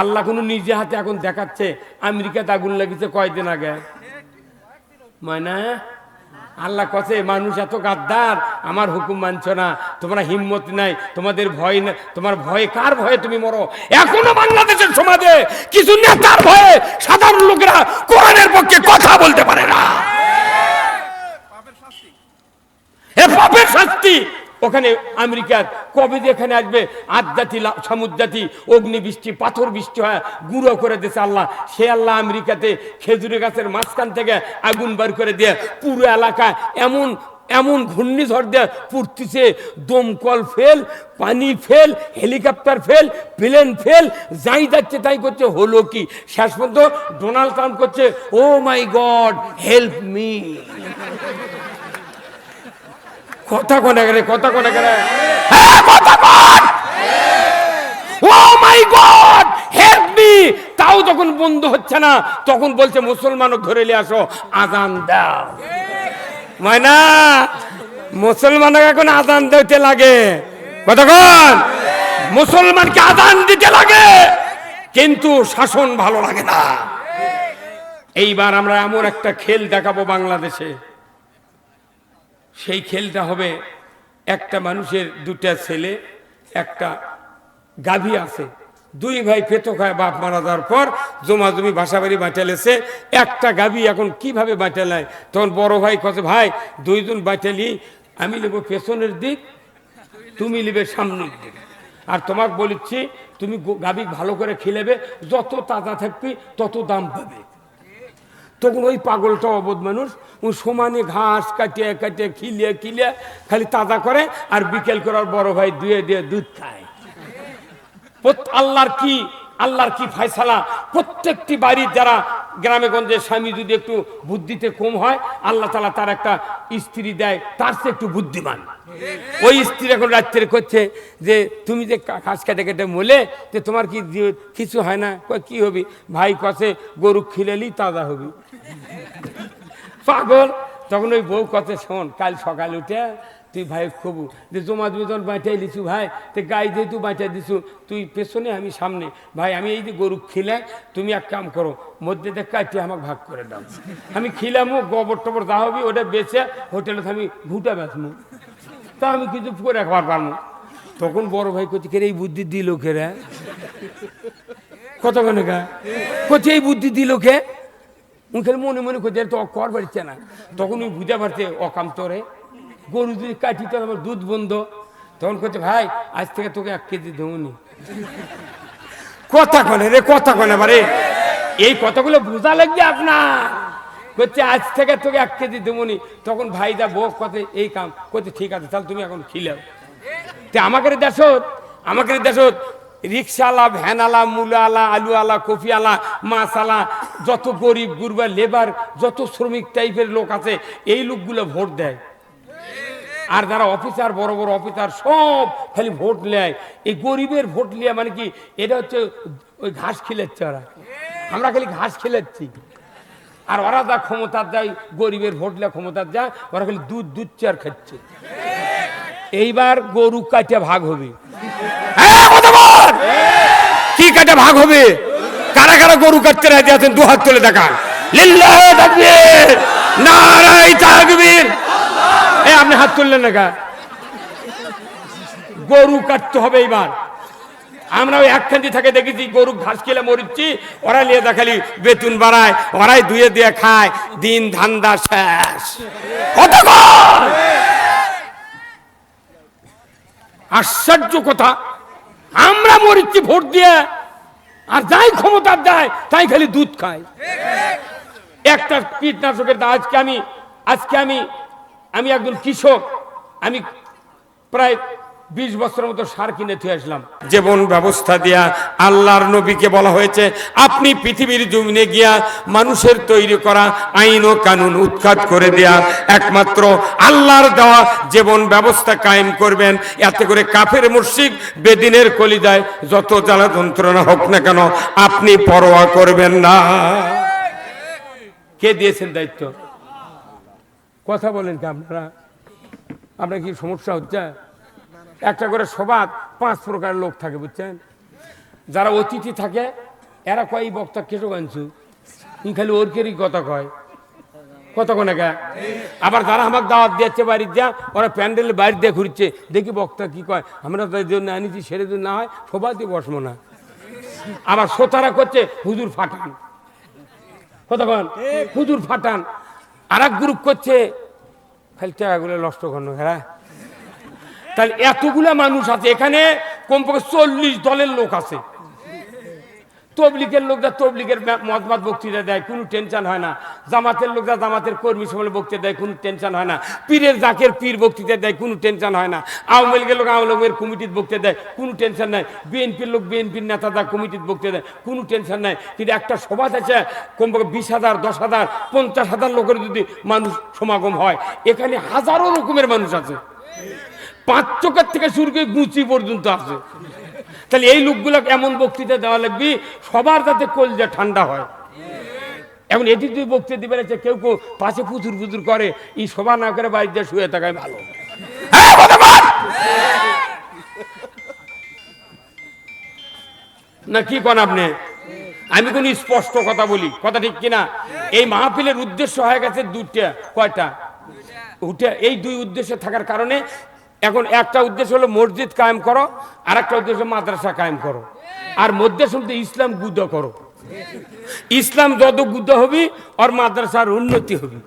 আল্লাহ কোনো নিজে হাতে এখন দেখাচ্ছে আমেরিকাতে আগুন লাগিছে কয়দিন আগে। মানে আল্লাহ কছে মানুষ এত গাদ্দার, আমার হুকুম মানছ না, তোমরা হিম্মত নাই, তোমাদের ভয় না, তোমার ভয়ে কার ভয়ে তুমি মরো? এখনও বাংলাদেশের সমাজে কিছু নেতার ভয়ে সাধারণ লোকেরা কোরআনের পক্ষে কথা বলতে পারে না। পাপের শাস্তি! ওখানে আমেরিকার কবে যে এখানে আসবে? আদজাতি সমুদ্রাতি অগ্নি বৃষ্টি, পাথর বৃষ্টি হয়, গুঁড়ো করে দিয়েছে আল্লাহ। সে আল্লাহ আমেরিকাতে খেজুরি গাছের মাঝখান থেকে আগুন বার করে দিয়ে পুরো এলাকা এমন এমন ঘূর্ণিঝড় দেয় পড়তেছে। দমকল ফেল, পানি fail, helicopter fail, plane fail, যাই যাচ্ছে তাই করছে। হলো কি? শেষ পর্যন্ত ডোনাল্ড ট্রাম্প করছে oh my god help me কথা কোনে গেলে কথা কোনে গেলে? হ্যাঁ কথা কন? Oh my god help me তাও যখন বন্ধ হচ্ছে না তখন বলছে মুসলমানও ধরে নিয়ে আসো আজান দাও। ময়না মুসলমান এখন আজান দিতে লাগে। কতক্ষণ মুসলমানকে আজান দিতে লাগে। কিন্তু শাসন ভালো লাগে না। এইবার আমরা এমন একটা খেল দেখাবো বাংলাদেশে। সেই খেলটা হবে একটা মানুষের দুটা ছেলে, একটা গাভী আছে। দুই ভাই পেতো খায়, বাপ মারা যাওয়ার পর জমা জমি বাসা বাড়ি বাঁচালেছে। একটা গাভী এখন কীভাবে বাঁচালায়? তখন বড় ভাই কছে, ভাই, দুইজন বাঁচালি, আমি নেব পেছনের দিক, তুমি নেবে সামনের দিক। আর তোমাকে বলেছি, তুমি গাভী ভালো করে খেলেবে, যত তাজা থাকবি, তত দাম পাবে। তখন ওই পাগলটা অবধ মানুষ, ও সমানে ঘাস কাটিয়ে কাটিয়ে খিলিয়ে খিলিয়ে খালি তাজা করে আর বিকেল করার বড় ভাই দুয়ে দিয়ে দুধ খায়। আল্লাহর কি আল্লাহর কি ফয়সালা? প্রত্যেকটি বাড়ির যারা গ্রামে গঞ্জে স্বামী যদি একটু বুদ্ধিতে কম হয়, আল্লাহ তালা তার একটা স্ত্রী দেয়, তার সে একটু বুদ্ধিমান। ওই স্ত্রী এখন রাত্রে করছে যে, তুমি যে ঘাস কেটে কেটে মোলে যে তোমার কি কিছু হয় না? কি হবি? ভাই কষে গরু খিলেলি, তাজা হবি। পাগল। তখন ওই বউ কত শোন, কাল সকালে উঠে তুই ভাই খবু, যে জমা যখন বাঁচাই দিছু ভাই, তো গাই যেহেতু বাঁচাই দিছু, তুই পেছনে আমি সামনে। ভাই, আমি এই যে গরু খিলে তুমি এক কাম করো, মধ্যে দেখ কাটিয়ে আমাকে ভাগ করে দাও। আমি খিলামো, গোবর টবর যা হবি, ওটা বেচে হোটেলে আমি ভুটা বেচমু। তা আমি কিছু করে রাখবার পারব তখন বড় ভাই করছে কে এই বুদ্ধি দিল খেরা কত কেন কোথায় এই বুদ্ধি দিল কে? মুখের মনে মনে করছে তো কর বাড়ছে না। তখন ওই বুঝা পারছে অকাম তোরে। গরু যদি কাটি তো আমার দুধ বন্ধ। তখন করছে ভাই, আজ থেকে তোকে এক কেজি দেবনি। কথা কনে রে, কথা কনে বারে। এই কথাগুলো বোঝা লাগবে আপনার। করছে আজ থেকে তোকে এক কেজি দেবনি। তখন ভাই দা বউ কথা এই কাম। করছে ঠিক আছে, তাহলে তুমি এখন খিলাও। তে আমাকে দেশত আমাকে দেশত রিক্সাওয়ালা, ভ্যানওয়ালা, মূলাওয়ালা, আলুওয়ালা, কফিওয়ালা, মাছওয়ালা, যত গরিব গুরবা লেবার, যত শ্রমিক টাইপের লোক আছে, এই লোকগুলো ভোট দেয়। আর যারা অফিসার বড় বড় অফিসার সব খালি ভোট নেয়। এই গরিবের ভোট নেওয়া মানে কি? এটা হচ্ছে ওই ঘাস খেলেচ্ছে ওরা। আমরা খালি ঘাস খেলেছি আর ওরা যা ক্ষমতার যায় গরিবের ভোট নেওয়া ক্ষমতার যায় ওরা খালি দুধ দুধ চেয়ার খাচ্ছে। এইবার গরু কাটে ভাগ হবে। হ্যাঁ, কি কাটে ভাগ হবে? কারা কারা গরু কাটতে রাজি আছেন? দু হাত তুলে দেখান। লিল্লাহ তাকবীর! নারাই তাকবীর! আপনি হাত তুললেন না গরু কাটতে হবে এইবার। আমরা ওই একখান্তি থাকে দেখেছি, গরু ঘাস খেলে মরিচ্ছি, ওরা নিয়ে দেখালি বেতন বাড়ায়, ওরাই ধুয়ে দিয়ে খায়, দিন ধান্দা শেষ। আশ্চর্য কথা, আমরা মরিচ্ছি ভোট দিয়ে, আর যাই ক্ষমতার দেয়, তাই খালি দুধ খায়। একটা কীটনাশকের আজকে আমি আজকে আমি আমি একজন কৃষক। আমি প্রায় বিশ বছরের মতো সার কিনে থুয়ে আসলাম। জীবন ব্যবস্থা দেয়া আল্লাহর নবীকে বলা হয়েছে আপনি পৃথিবীর জমিনে গিয়া মানুষের তৈরি করা আইন ও কানুন উৎখাত করে দেয়া একমাত্র আল্লাহর দেওয়া জীবন ব্যবস্থা কায়েম করবেন। এতে করে কাফের মুর্শিক বেদিনের কলিদায় যত জ্বালা যন্ত্রণা হোক না কেন আপনি পরোয়া করবেন না। কে দিয়েছেন দায়িত্ব? কথা বলেন কি আপনারা? আপনার কি সমস্যা হচ্ছে? একটা করে সবাত পাঁচ প্রকার লোক থাকে, বুঝছেন? যারা অতিথি থাকে, এরা কয় বক্তা কেটো আনছু ই খালি ওর কেরই কথা কয় কত কোনে গা আবার যারা আমাকে দাওয়াত দিচ্ছে বাড়ির যা ওরা প্যান্ডেলের বাড়ি দিয়ে ঘুরছে। দেখি বক্তা কি কয়? আমরা তাদের জন্য আনিছি সেরে যদি না হয় সবাই বসবো না। আবার শ্রোতারা করছে, হুজুর ফাটান। কতক্ষণ হুজুর ফাটান। আর এক গ্রুপ করছে, খালি টাকাগুলো নষ্ট করল হ্যাঁ? তাহলে এতগুলা মানুষ আছে, এখানে কমপক্ষে চল্লিশ দলের লোক আছে। তবলিগের লোকরা তবলিগের মতবাদ বক্তৃতা দেয়, কোনো টেনশন হয় না। জামাতের লোকরা জামাতের কর্মী সময় বক্তৃতা দেয়, কোনো টেনশন হয় না। পীরের জাকের পীর বক্তৃতা দেয়, কোনো টেনশন হয় না। আওয়ামী লীগের লোক আওয়ামী লীগের কমিটির বক্তৃতা দেয়, কোনো টেনশন নাই। বিএনপির লোক বিএনপির নেতা দা কমিটির বক্তৃতা দেয়, কোনো টেনশন নাই। কিন্তু একটা সভা আছে কমপক্ষে বিশ হাজার, দশ হাজার, পঞ্চাশ হাজার লোকের যদি মানুষ সমাগম হয়, এখানে হাজারো রকমের মানুষ আছে। পাঁচ চোখের থেকে শুরু করে গুচি পর্যন্ত আছে। তাহলে এই লোকগুলোকে এমন বক্তৃতা দেওয়া লাগবে সবার যাতে কলজা ঠান্ডা হয়। এখন এটি তুই বক্তৃতা দিবে না, কেউ কেউ পাশে ফুচুর ফুচুর করে এই সভা না করে বাড়িতে শুয়ে থাকায় ভালো। হ্যাঁ, না কি কন আপনি? আমি কোন স্পষ্ট কথা বলি কথা ঠিক কিনা? এই মাহফিলের উদ্দেশ্য হয়ে গেছে দুটা কয়টা? উঠে এই দুই উদ্দেশ্য থাকার কারণে এখন একটা উদ্দেশ্য হলো মসজিদ কায়েম করো আর একটা উদ্দেশ্য মাদ্রাসা কায়েম করো। আর মধ্যে শুনতে ইসলাম গুদ্ধ করো। ইসলাম যত গুদ্ধ হবি আর মাদ্রাসার উন্নতি হবে।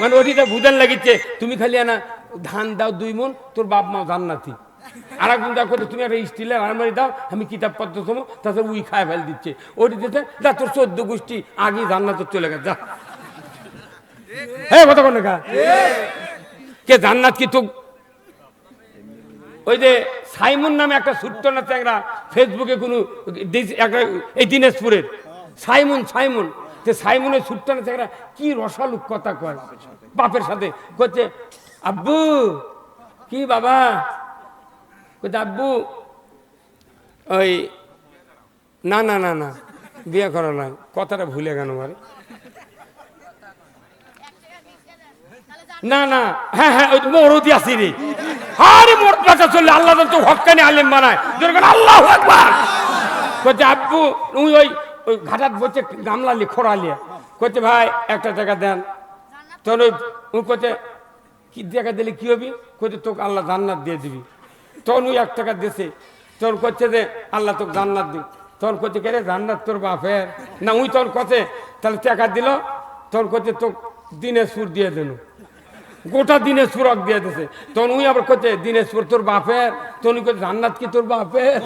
মানে ওটিতে বুঝান লাগিচ্ছে, তুমি খালি আনা ধান দাও দুই মন, তোর বাপ মা জান্নাতি। আর একজন দেখো তুমি একটা স্টিলের আলমারি দাও, আমি কিতাব পত্র থমো, তাতে উই খায় ফেল দিচ্ছে। ওটি দিতে যা তোর চোদ্দ গোষ্ঠী আগে জান্নাত চলে গেছে, যা। হ্যাঁ কথা কোন কে? জান্নাত কি তো ওই যে সাইমন নামে একটা ছোট্ট না চ্যাংরা ফেসবুকে কোনো এই দিনাজপুরের। Simon Simon. যে সাইমনের ছোট্ট না চ্যাংরা কি রসালুক কথা কয় বাপের সাথে? করছে আব্বু, কি বাবা? আব্বু, ওই, না না না না, বিয়ে করা নাই কথাটা ভুলে গেল না না হ্যাঁ হ্যাঁ ওই মরদি রে আরে মোর বাচ্চা চললে আল্লাহ তো হকানি আলেম বানায়। আল্লাহ আব্বু, উই ওই ওই ঘাটাত বসে গামলালি খোড়ালি কচ্ছে ভাই, একটা টাকা দেন। তখন ওই, উই কচ্ছে কি টাকা দিলে কি হবি? কচ্ছে তোকে আল্লাহ জান্নাত দিয়ে দিবি। তখন ওই এক টাকা দিয়েছে তখন করছে যে, আল্লাহ তোকে জান্নাত দিবি। তখন করছে কে রে, জান্নাত তোর বাপের? না, উই তখন কছে তাহলে টাকা দিল? তখন করছে তো দিনে সুর দিয়ে দিল। গোটা দিনেশপুর অক দিয়ে দিছে। তখন উই আবার করছে দিনেশপুর তোর বাপের? তখন উনি করছে জান্নাত কি তোর বাপের?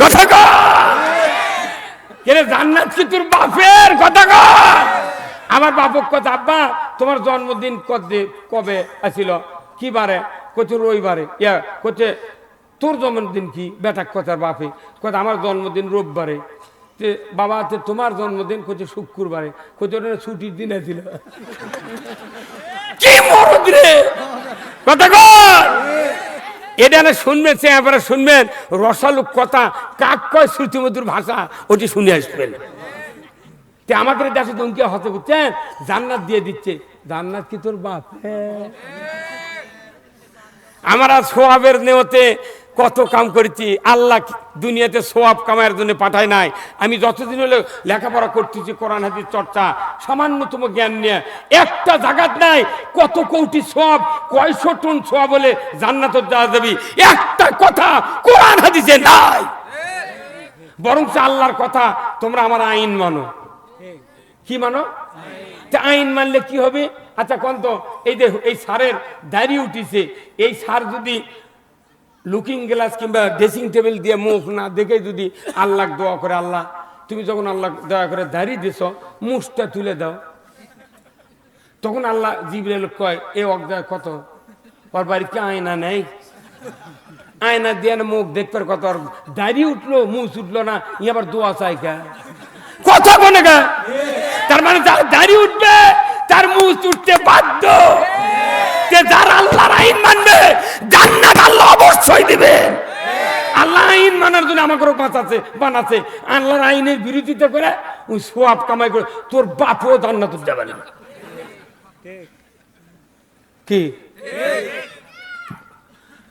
কথা কেরে জান্নাত কি তোর বাপের? কথা আমার বাপক কথা আব্বা, তোমার জন্মদিন কবে কবে আসিল কি বারে? করছে রবিবারে। ইয়া করছে তোর জন্মদিন কি? বেটা কথার বাপে। কথা আমার জন্মদিন রোববারে। বাবা, তে তোমার জন্মদিন করছে শুক্রবারে। করছে ছুটির দিন আছিল। কর! এটা না শুনবেন, সে এবারে শুনবেন, রসালু কথা, কাক কয় শ্রুতিমধুর ভাষা ওটি শুনে আসবেন। তে আমাদের দেশে দমকিয়া হতে বুঝছেন? জান্নাত দিয়ে দিচ্ছে। জান্নাত কি তোর বাপ আমার আর সোহাবের নেওয়াতে কত কাম করেছি, আল্লাহ দুনিয়াতে সোয়াব কামায়ের জন্য পাঠায় নাই। আমি যতদিন হলে লেখাপড়া করতেছি, কোরআন, হাদিস চর্চা, সামান্যতম জ্ঞান নিয়ে, একটা জাগাত নাই, কত কৌটি সোয়াব কয়শো টন সোয়াব বলে জান্নাত যাওয়া যাবি? একটা কথা কোরআন, হাদিসে নাই। বরং আল্লাহর কথা তোমরা আমার আইন মানো। কি মানো? আইন মানলে কি হবে? আচ্ছা কন্ত, এই দেখো এই সারের দাঁড়িয়ে উঠিছে, এই সার যদি লুকিং গ্লাস কিংবা ড্রেসিং টেবিল দিয়ে মুখ না দেখে যদি আল্লাহ দোয়া করে, আল্লাহ, তুমি যখন আল্লাহ দয়া করে দাঁড়িয়ে দিছ, মুখটা তুলে দাও। তখন আল্লাহ জিবরেল কয়, এ অজ্ঞায় কত? ওর বাড়িতে আয়না নেই? আয়না দিয়ে না মুখ দেখবার কত? আর দাঁড়িয়ে উঠল, মুখ উঠল না, ই আবার দোয়া চাই কা? কথা বলে গা তার মানে দাঁড়িয়ে উঠবে, তার মুখ উঠতে বাধ্য। যে যার আল্লাহর আইন মানবে, জান্নাত আল্লাহ অবশ্যই দিবে। আল্লাহ আইন মানার জন্য আমাকে বাঁচাচ্ছে বানাচ্ছে আল্লাহর আইনের বিরোধিতা করে ওই সোয়াব কামাই করে তোর বাপও জান্নাত যাবে না। কি?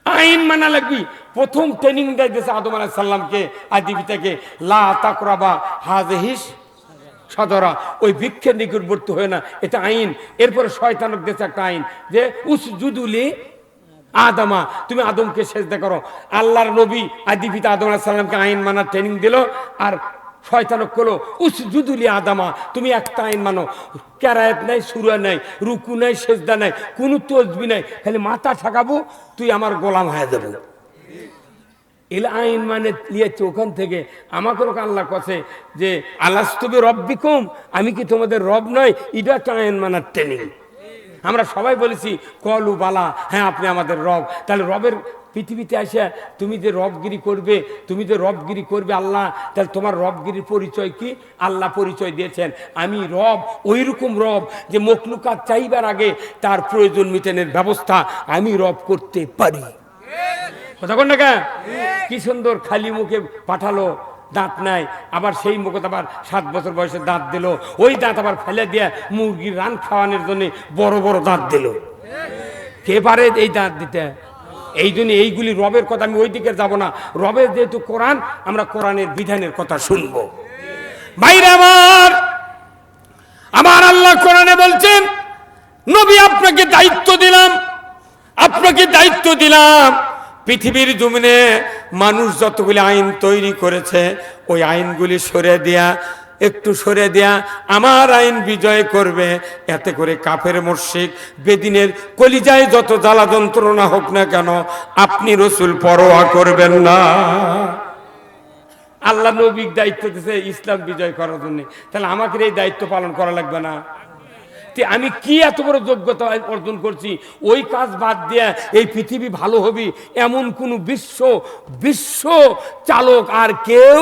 আইন মানা লাগবি। প্রথম ট্রেনিং দিয়েছে আদম আলাহ সাল্লামকে আদি পিতাকে। লা তাকরাবা হাজহিস সদরা ওই বৃক্ষের নিকটবর্তী হয় না। এটা আইন। এরপরে শয়তানক দেশে একটা আইন যে উস জুদুলি আদমা তুমি আদমকে সেজদা করো। আল্লাহর নবী আদি পিতা আদম আলাহ সাল্লামকে আইন মানার ট্রেনিং দিল আর শয়তানক করল উস জুদুলি আদামা তুমি একটা আইন মানো। ক্যারায়াত নাই, সুরা নাই, রুকু নাই, সেজদা নাই, কোনো তসবি নাই। খালি মাথা ঠাকাবো, তুই আমার গোলাম হয়ে যাব। এল আইন মানে লিয়েছে ওখান থেকে। আমাকে আল্লাহ কছে যে আল্লাস্তবে রব্বিকুম, আমি কি তোমাদের রব নয় এটা একটা আইন মানার ট্রেনিং আমরা সবাই বলেছি, কলু বালা হ্যাঁ আপনি আমাদের রব। তাহলে রবের পৃথিবীতে আসে তুমি যে রবগিরি করবে, তুমি যে রবগিরি করবে আল্লাহ, তাহলে তোমার রবগিরির পরিচয় কি? আল্লাহ পরিচয় দিয়েছেন। আমি রব ওই রকম রব যে মকলুকাত চাইবার আগে তার প্রয়োজন মিটানের ব্যবস্থা আমি রব করতে পারি। কথা কোন না কি সুন্দর খালি মুখে পাঠালো দাঁত নাই, আবার সেই মুখে আবার সাত বছর বয়সে দাঁত দিল। ওই দাঁত আবার ফেলে দিয়ে মুরগির রান খাওয়ানোর জন্য বড় বড় দাঁত দিল। কে পারে এই দাঁত দিতে? এই জন্য এইগুলি রবের কথা আমি ওই দিকে যাব না। রবের যেহেতু কোরআন, আমরা কোরআনের বিধানের কথা শুনব। বাইরে আমার আমার আল্লাহ কোরআনে বলছেন, নবী আপনাকে দায়িত্ব দিলাম, আপনাকে দায়িত্ব দিলাম, পৃথিবীর জমিনে মানুষ যতগুলি আইন তৈরি করেছে, ওই আইনগুলি সরে দেয়া, একটু সরে দেয়া, আমার আইন বিজয় করবে। এতে করে কাফের মর্শিক বেদিনের কলিজায় যত জ্বালা যন্ত্রণা হোক না কেন, আপনি রসুল পরোয়া করবেন না। আল্লাহ নবীর দায়িত্ব দিয়েছে ইসলাম বিজয় করার জন্য। তাহলে আমাকে এই দায়িত্ব পালন করা লাগবে না। তে আমি কি এত বড় যোগ্যতা অর্জন করছি? ওই কাজ বাদ দিয়ে এই পৃথিবী ভালো হবে, এমন কোন বিশ্ব বিশ্ব চালক আর কেউ